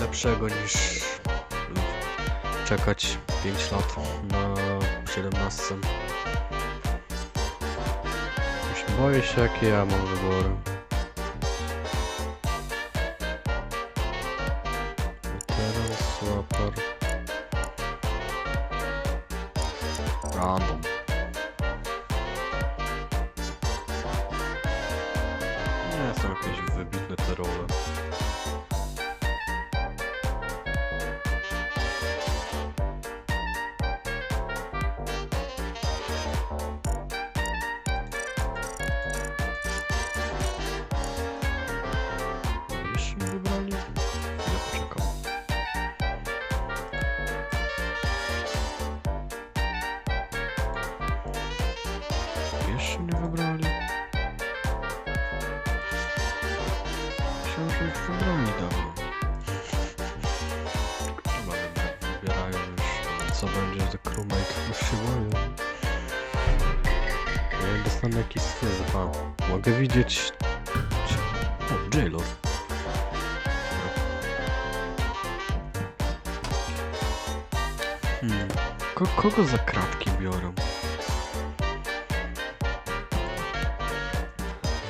lepszego niż czekać 5 lat na 17. Już boję się jakie ja mam wybory. Weteran, swapper. Random. Wybrali dawno. Wybra- wybierają już co będzie za crewmate. Się boję. Ja dostanę jakiś styl. A, mogę widzieć... O, Jailor. Hmm. Ko kogo za kratki biorą?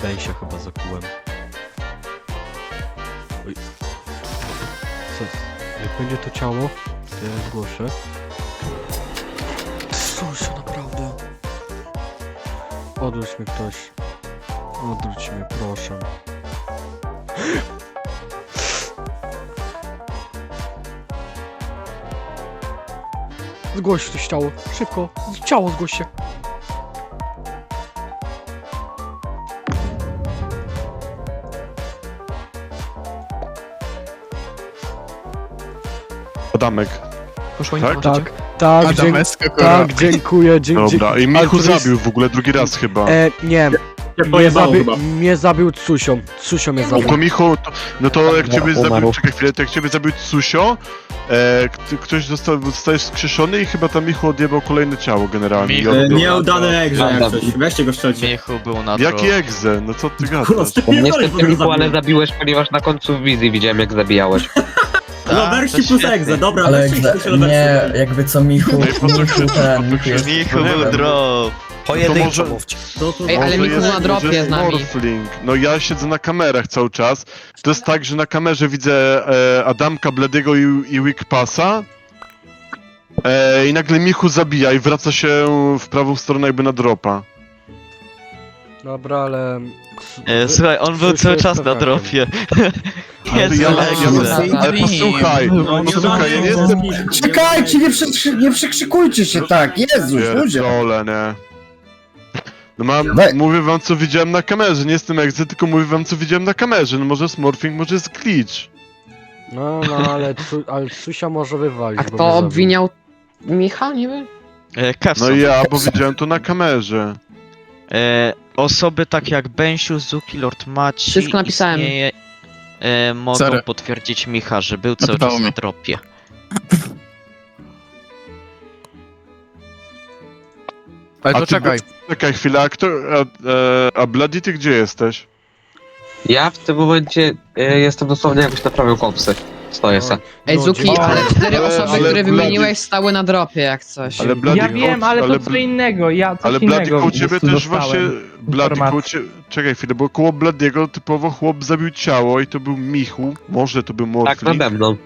Bejsia chyba zakułem. Będzie to ciało, to zgłoszę. Się naprawdę? Odwróć mnie ktoś. Odwróć mnie, proszę. Zgłoś to ciało, szybko, ciało zgłoś się. Adamek. Poszło Tak? Tak, tak, dzie Adameska tak, dziękuję, dziękuję. Dobra, i Michu zabił w ogóle drugi raz chyba. E, nie, Cię mnie, pojebało zabi chyba. mnie zabił Tsusio. Tsusio mnie No zabił. to Michu, to, no to jak ciebie umarł. zabił, czekaj chwilę, to jak ciebie zabił Susio, e, k- ktoś został, zostajesz skrzeszony i chyba tam Michu odjebał kolejne ciało generalnie. Michu. E, jak Adam. coś. Weźcie go strzelcie. Miechu był na Jaki egze? No co ty Kurwa, gadasz? ty bo go Miku, ale zabiłem. zabiłeś, ponieważ na końcu wizji widziałem jak zabijałeś. No wersji plus egze, dobra, Ale wersji egze, nie, jakby co Michu, i po co Michu ten, Michu jest... Michu był drop. Pojedynczo mówcie. To, to, Ej, ale Może Michu jest- na dropie może jest z nami. Morphling. No ja siedzę na kamerach cały czas. To jest tak, że na kamerze widzę e, Adamka Bledego i, i Wickpassa. E, I nagle Michu zabija i wraca się w prawą stronę jakby na dropa. Dobra, ale... E, słuchaj, on był cały czas na dropie. Ale Jest ja, ale posłuchaj, No, no słuchaj, ja nie jestem... Czekajcie, nie, przekrzy- nie przekrzykujcie się tak, Jezus, ludzie! Pierdolę, nie. No mam, We- mówię wam co widziałem na kamerze, nie jestem egzy, tylko mówię wam co widziałem na kamerze. No może jest morphing, może jest glitch. No, no, ale, Tsu ale Tsusia może wywalić, A bo kto zabił. obwiniał Micha, nie wiem? E, No i ja, bo widziałem to na kamerze. E, osoby takie jak Bensiu, Zuki, Lord Maci Wszystko napisałem. istnieje, e, mogą Sorry. potwierdzić Micha, że był cały czas na mi. dropie. Ale A to ty- czekaj. Czekaj chwilę, a kto... A, e, a Bloody, ty gdzie jesteś? Ja w tym momencie e, jestem dosłownie jakbyś naprawił kopsy. Stoję se. Ej, Zuki, ale cztery ale, osoby, które wymieniłeś, stały na dropie jak coś. Ale Bloody, Ja wiem, ale to co Bl- innego, ja coś Ale Bloody innego koło po ciebie prostu też dostałem. właśnie... Bloody koło informacji. ciebie... Czekaj chwilę, bo koło Bladiego typowo chłop zabił ciało i to był Michu. Może to był Tak, Morphling. nade mną.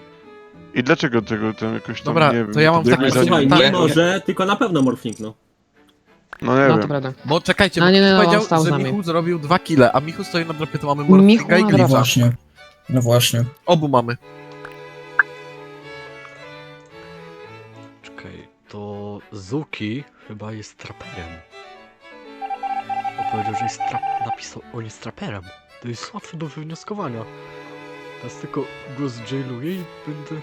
I dlaczego tego tam jakoś tam Dobra, nie wiem. to ja mam za nim? Słuchaj, Tak. nie może, tylko na pewno morfling, no. No nie No to wiem. prawda. Bo czekajcie, No bo nie, nie, no, powiedział, stał z że nami. Michu zrobił dwa kile, a Michu stoi na dropie, to mamy Michu Morfinga i No Glitcha. właśnie, no właśnie. Obu mamy. Zuki chyba jest traperem. On powiedział, że jest trap... napisał, on jest traperem. To jest łatwe do wywnioskowania. Teraz tylko go zjailuję i będę...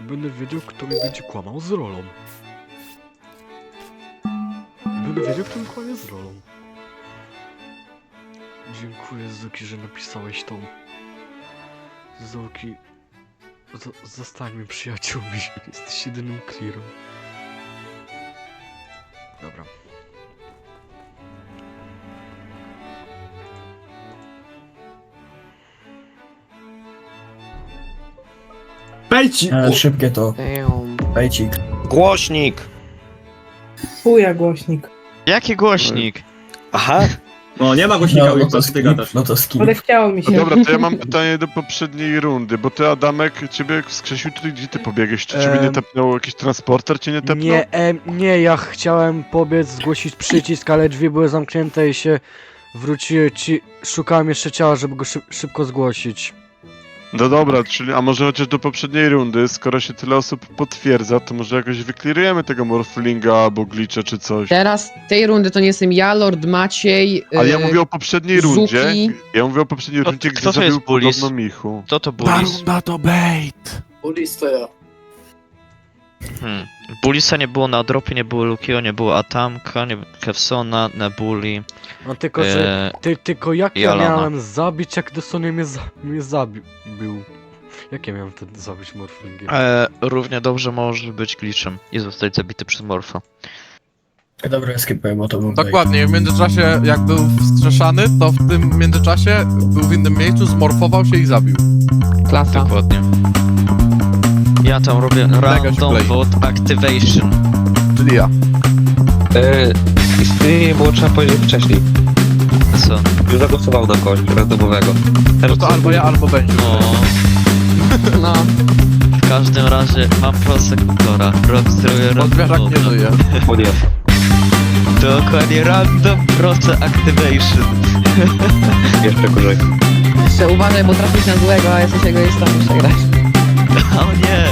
Będę wiedział, kto mi będzie kłamał z rolą. Będę wiedział, kto mi kłamie z rolą. Dziękuję Zuki, że napisałeś tą... Zuki... Z- zostańmy przyjaciółmi. Jesteś jedynym clearem. Dobra. Pejci! E, szybkie to. Pejcik. Głośnik! Chuja głośnik. Jaki głośnik? Aha, No nie ma głośnika No, no to ty skip, gadasz. no to skip. Odechciało mi się. No dobra, to ja mam pytanie do poprzedniej rundy, bo ty Adamek, ciebie wskrzesił tutaj, gdzie ty pobiegłeś? Czy ciebie nie tepnął jakiś transporter, cię nie tepnął? Nie, em, nie, ja chciałem pobiec, zgłosić przycisk, ale drzwi były zamknięte i się wróciły ci. Szukałem jeszcze ciała, żeby go szyb, szybko zgłosić. No dobra, czyli, a może chociaż do poprzedniej rundy, skoro się tyle osób potwierdza, to może jakoś wyklirujemy tego morflinga albo glitcha czy coś. Teraz tej rundy to nie jestem ja, Lord Maciej. Ale ja yy, mówię o poprzedniej Zuki. rundzie. Ja mówię o poprzedniej Kto- rundzie, kto gdzie to zabił jest podobno Michu. Kto to Bulis? runda to bait. Ulis to ja. Hmm. Bulisa nie było na dropie, nie było Lukiego, nie było Atamka, nie Kevsona, Nebuli. No tylko, że. E, Ty, tylko jak ja miałem zabić, jak dosłownie mnie, za, mnie zabił. Był. Jak ja miałem wtedy zabić morflingiem? e, równie dobrze może być glitchem i zostać zabity przez Morfa. Dobra, skipuję, bo to był. Dokładnie, w międzyczasie jak był wskrzeszany, to w tym międzyczasie był w innym miejscu, zmorfował się i zabił. Klasa. Dokładnie. Ja tam robię random klei. vote activation. Czyli ja. Yy, istnieje było trzeba powiedzieć wcześniej. Co? Już zagłosował na kogoś randomowego. No Teraz to albo ja, albo będzie. No, No. w każdym razie mam prosektora. Rockstruję Bo zwierzak nie random. żyje. O nie. Dokładnie random proce activation. Jeszcze gorzej. Jeszcze uważaj, bo trafisz na złego, a jesteś egoistą, muszę grać. O nie!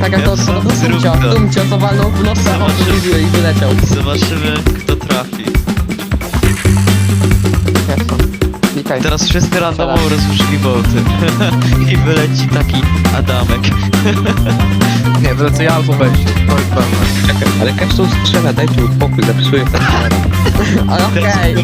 Tak jak Ja to, zrób Dumcio. Dumcio, co walnął w nosa, wybił i wyleciał. Zobaczymy kto trafi. Jasno. Klikaj. Teraz wszyscy randomowo rozłożyli wołty. I wyleci taki Adamek. Nie, wlecę ja albo będzie. To jest pewne. Czekaj, ale Kepsu strzela, dajcie mu spokój, zapisuję ten Ale Okej.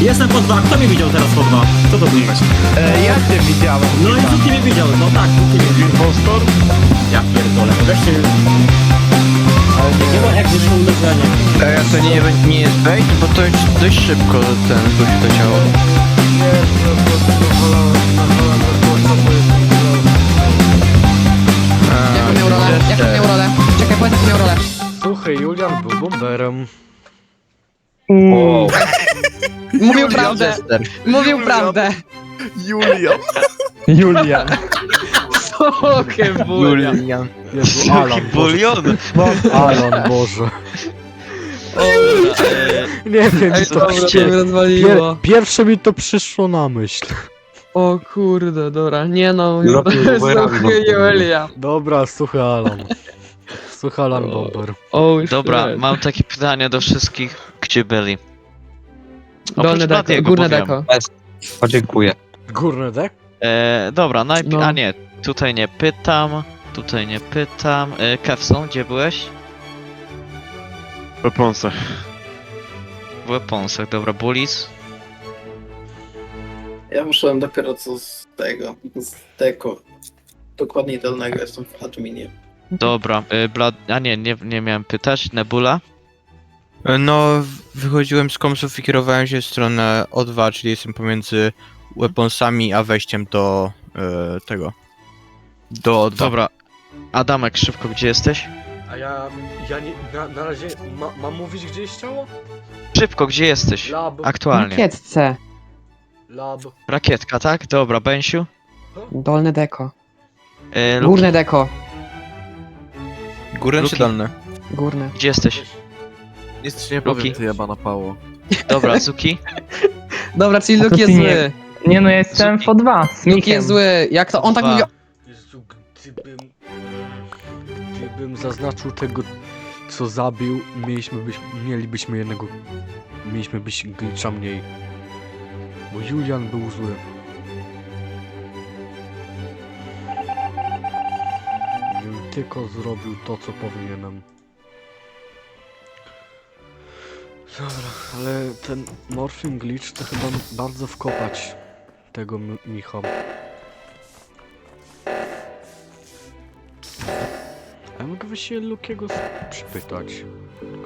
Jestem po, dwa. Kto mnie widział teraz po dwa? Co to było? ja cię widziałem. No i Zuki mnie widział, no tak, Zuki mnie widział. impostor? Ja pierdolę, weźcie... Ale nie ma jak jeszcze uderzenie. A to nie, nie jest bait, bo to jest dość szybko ten gość to ciało. Nie, to po prostu wolałem, wolałem zgłosić, bo jest Jaką miał rolę? Jaką miał rolę? Czekaj, powiedz jaką miał rolę. Suchy Julian był bomberem. O, Mówił prawdę. Mówił prawdę. Julian. Julian. Sokiem bulia. Julian. Jezu, Alan, Boże. Bulion! Alan, Boże. E, Nie wiem, Ej, to dobra, to pier... mnie rozwaliło. Pierwsze mi to przyszło na myśl. O kurde, dobra, nie no. Zrobił rowerami Suchy wokół. Julia. Dobra, suchy Alan. Suchy Alan Bomber. O, Dobra, shit. mam takie pytanie do wszystkich, gdzie byli? Dolne deko, Bladiego, górne deko. podziękuję. Górny dek? E, dobra, najpierw. No. A nie, tutaj nie pytam. Tutaj nie pytam. E, Kevson, gdzie byłeś? W weaponsach. W Weaponsach, dobra, Bulis. Ja wyszedłem dopiero co z tego, z deko. Dokładniej dolnego, jestem w adminie. Dobra, e, Blad... A nie, nie, nie miałem pytać. Nebula? No, wychodziłem z komsów i kierowałem się w stronę O2, czyli jestem pomiędzy weaponsami a wejściem do e, tego. Do O2. Dobra. Adamek, szybko, gdzie jesteś? A ja, ja nie, na, na razie ma, mam mówić gdzie jest ciało? Szybko, gdzie jesteś? Lab, Aktualnie. Rakietce. lab. Rakietka, tak? Dobra, Bensiu. Dolne deko. E, Górne deko. Górne czy Luki. dolne? Górne. gdzie jesteś? Nic ci nie powiem, powiem, ty jebana pało. Dobra, Zuki. Dobra, czyli A to Luke jest ty nie- zły. Nie no, ja jestem Zuki. po dwa, z Luke jest zły. Jak to on tak Dwa. mówi? Jezu, gdybym... Gdybym zaznaczył tego, co zabił, mieliśmy być, mielibyśmy jednego... Mieliśmy być glitcha mniej. Bo Julian był zły. Gdybym tylko zrobił to, co powinienem. Dobra, ale ten Morphing Glitch to chyba bardzo wkopać tego M- Micha. A ja mogę się Lukiego przypytać.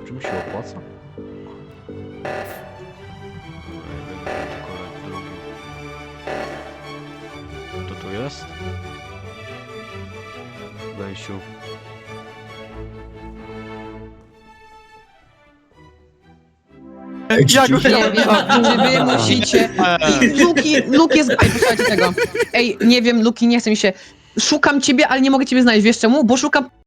Czy mi się opłaca? Dobra, jeden, kolej drugi. Kto Bęsiu. Nie wiem, czy wy musicie... Luki, Luke jest... Ej, posłuchajcie tego. Ej, nie wiem, Luki, nie chce mi się... Szukam ciebie, ale nie mogę ciebie znaleźć. Wiesz czemu? Bo szukam